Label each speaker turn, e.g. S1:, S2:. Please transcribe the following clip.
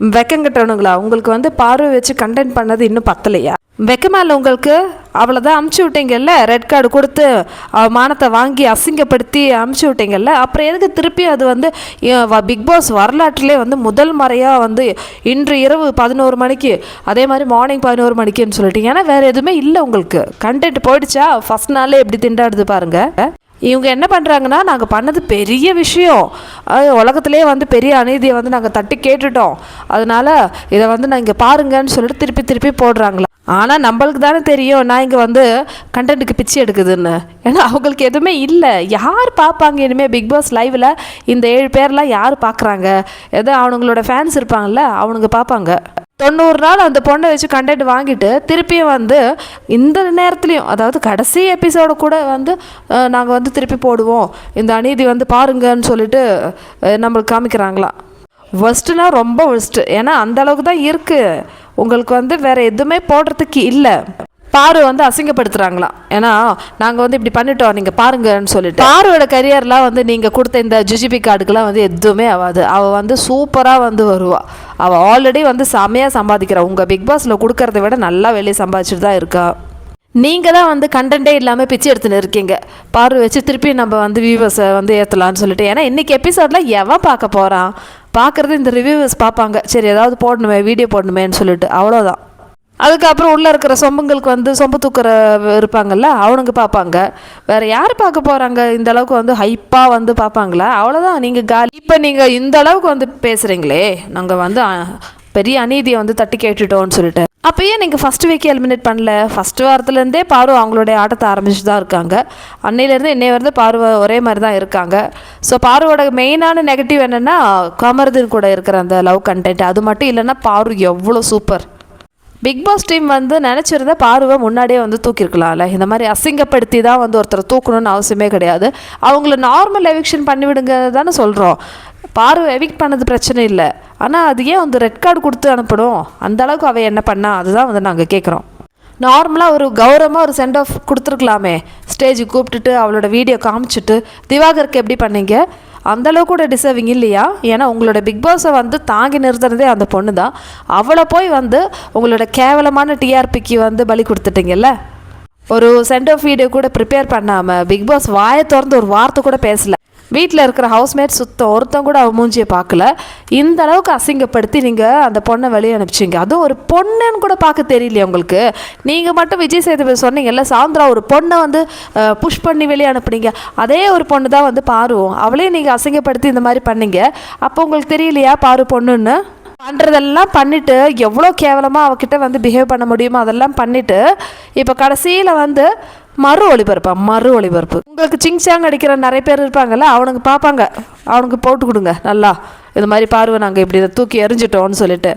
S1: வெக்கங்கட்டவனுங்களா? உங்களுக்கு வந்து பார்வை வச்சு கண்டென்ட் பண்ணது இன்னும் பத்தலையா? வெக்கமால உங்களுக்கு அவ்வளோதான் அமுச்சு விட்டீங்கல்ல? ரெட் கார்டு கொடுத்து மானத்தை வாங்கி அசிங்கப்படுத்தி அமுச்சு விட்டீங்கல்ல? அப்புறம் எதுக்கு திருப்பி அது வந்து பிக் பாஸ் வரலாற்றிலே வந்து முதல் முறையாக வந்து இன்று இரவு பதினோரு மணிக்கு அதே மாதிரி மார்னிங் பதினோரு மணிக்குன்னு சொல்லிட்டீங்க. ஏன்னா வேறு எதுவுமே இல்லை உங்களுக்கு. கண்டென்ட் போயிடுச்சா? ஃபஸ்ட் நாளே எப்படி திண்டாடுது பாருங்கள் இவங்க என்ன பண்ணுறாங்கன்னா நாங்கள் பண்ணது பெரிய விஷயம். உலகத்துலேயே உலகத்திலே வந்து பெரிய அநீதியை வந்து நாங்கள் தட்டி கேட்டுட்டோம். அதனால் இதை வந்து நான் இங்கே பாருங்கன்னு சொல்லிட்டு திருப்பி திருப்பி போடுறாங்களா? ஆனால் நம்மளுக்கு தானே தெரியும் நான் இங்கே வந்து கண்டென்ட்டுக்கு பிச்சை எடுக்குதுன்னு. ஏன்னா அவங்களுக்கு எதுவுமே இல்லை. யார் பார்ப்பாங்க இனிமேல் பிக் பாஸ் லைவில் இந்த ஏழு பேர்லாம் யார் பார்க்குறாங்க? ஏதோ அவனுங்களோட ஃபேன்ஸ் இருப்பாங்கல்ல அவனுங்க பார்ப்பாங்க. தொண்ணூறு நாள் அந்த பொண்ணை வச்சு கண்டென்ட் வாங்கிட்டு திருப்பியும் வந்து இந்த நேரத்துலையும் அதாவது கடைசி எபிசோடு கூட வந்து நாங்கள் வந்து திருப்பி போடுவோம். இந்த அநீதி வந்து பாருங்கன்னு சொல்லிட்டு நம்மளுக்கு காமிக்கிறாங்களாம் ஒஸ்ட்டுனா ரொம்ப ஒஸ்ட்டு ஏன்னா அந்த அளவுக்கு தான் இருக்குது உங்களுக்கு வந்து வேறு எதுவுமே போடுறதுக்கு இல்லை. பாரு வந்து அசிங்கப்படுத்துறாங்களாம் ஏன்னா நாங்கள் வந்து இப்படி பண்ணிட்டோம் நீங்கள் பாருங்கன்னு சொல்லிட்டு. பாருவோட கரியர்லாம் வந்து நீங்கள் கொடுத்த இந்த ஜுஜிபி கார்டுக்கெலாம் வந்து எதுவுமே ஆகாது அவள் வந்து சூப்பராக வந்து வருவாள் அவள் ஆல்ரெடி வந்து செமையாக சம்பாதிக்கிறா. உங்கள் பிக் பாஸில் கொடுக்கறத விட நல்லா வெளியே சம்பாதிச்சுட்டு தான் இருக்கா. நீங்கள் தான் வந்து கண்டென்ட்டே இல்லாமல் பிச்சை எடுத்துன்னு இருக்கீங்க. பார்வை வச்சு திருப்பி நம்ம வந்து வியூவர்ஸை வந்து ஏற்றலான்னு சொல்லிட்டு. ஏன்னா இன்றைக்கி எபிசோடில் எவன் பார்க்க போகிறான் பார்க்குறது இந்த ரிவ்யூவர்ஸ் பார்ப்பாங்க. சரி ஏதாவது போடணுமே வீடியோ போடணுமேன்னு சொல்லிட்டு. அவ்வளோதான் அதுக்கப்புறம் உள்ளே இருக்கிற சொம்புங்களுக்கு வந்து சொம்பு தூக்குற இருப்பாங்கல்ல அவனுங்க பார்ப்பாங்க. வேறு யார் பார்க்க போகிறாங்க இந்த அளவுக்கு வந்து ஹைப்பாக வந்து பார்ப்பாங்களா? அவ்வளோதான் நீங்கள் காலி இப்போ நீங்கள் இந்த அளவுக்கு வந்து பேசுகிறீங்களே நாங்கள் வந்து பெரிய அநீதியை வந்து தட்டி கேட்டுட்டோம்னு சொல்லிட்டு. அப்பயே நீங்கள் ஃபஸ்ட்டு வீக்கே எலிமினேட் பண்ணல. ஃபஸ்ட் வாரத்துலேருந்தே பாரு அவங்களுடைய ஆட்டத்தை ஆரம்பிச்சு தான் இருக்காங்க. அன்னையிலேருந்து இன்னைய வந்து பார்வை ஒரே மாதிரி தான் இருக்காங்க. ஸோ பார்வோட மெயினான நெகட்டிவ் என்னென்னா கமர்தீன் கூட இருக்கிற அந்த லவ் கண்டென்ட் அது மட்டும் இல்லைன்னா பாரு எவ்வளோ சூப்பர் பிக் பாஸ் டீம் வந்து நினச்சிருந்தா பார்வை முன்னாடியே வந்து தூக்கியிருக்கலாம்ல. இந்த மாதிரி அசிங்கப்படுத்தி தான் வந்து ஒருத்தரை தூக்கணும்னு அவசியமே கிடையாது. அவங்கள நார்மல் எவிக்ஷன் பண்ணிவிடுங்க தானே சொல்கிறோம் பார்வை எவிக்ட் பண்ணது பிரச்சனை இல்லை. ஆனால் அது ஏன் வந்து ரெட் கார்டு கொடுத்து அனுப்பணும்? அந்த அளவுக்கு அவள் என்ன பண்ணா? அதுதான் வந்து நாங்கள் கேட்குறோம் நார்மலாக ஒரு கௌரவமாக ஒரு சென்ட் ஆஃப் கொடுத்துருக்கலாமே. ஸ்டேஜுக்கு கூப்பிட்டுட்டு அவளோட வீடியோ காமிச்சிட்டு திவாகருக்கு எப்படி பண்ணீங்க? அந்தளவுக்கு கூட டிசர்விங் இல்லையா? ஏன்னா உங்களோட பிக் பாஸை வந்து தாங்கி நிறுத்துறதே அந்த பொண்ணு தான் அவளை போய் வந்து உங்களோட கேவலமான டிஆர்பிக்கு வந்து பலி கொடுத்துட்டீங்கல்ல? ஒரு சென்ட் ஆஃப் வீடியோ கூட ப்ரிப்பேர் பண்ணாமல் பிக் பாஸ் வாயை திறந்து ஒரு வார்த்தை கூட பேசலை. வீட்டில் இருக்கிற ஹவுஸ்மேட் சுத்தம் ஒருத்தன் கூட அவள் மூஞ்சியை பார்க்கல இந்த அளவுக்கு அசிங்கப்படுத்தி நீங்கள் அந்த பொண்ணை வெளியே அனுப்பிச்சிங்க. அதுவும் ஒரு பொண்ணுன்னு கூட பார்க்க தெரியலையே உங்களுக்கு. நீங்கள் மட்டும் விஜய் சேதுபதி சொன்னீங்கல்ல சாயந்தரம் ஒரு பொண்ணை வந்து புஷ் பண்ணி வெளியே அனுப்புனீங்க. அதே ஒரு பொண்ணு தான் வந்து பாருவோம் அவளையும் நீங்கள் அசிங்கப்படுத்தி இந்த மாதிரி பண்ணீங்க. அப்போ உங்களுக்கு தெரியலையா பாரு பொண்ணுன்னு? பண்ணுறதெல்லாம் பண்ணிவிட்டு எவ்வளோ கேவலமாக அவகிட்ட வந்து பிஹேவ் பண்ண முடியுமோ அதெல்லாம் பண்ணிவிட்டு இப்போ கடைசியில் வந்து மறு ஒளிபரப்பா மறு ஒளிபரப்பு. உங்களுக்கு சிங்சாங் அடிக்கிற நிறைய பேர் இருப்பாங்கல்ல அவனுக்கு பார்ப்பாங்க. அவனுக்கு போட்டு கொடுங்க நல்லா. இது மாதிரி பார்வை நாங்கள் இப்படி இதை தூக்கி எறிஞ்சிட்டோம்னு சொல்லிட்டு.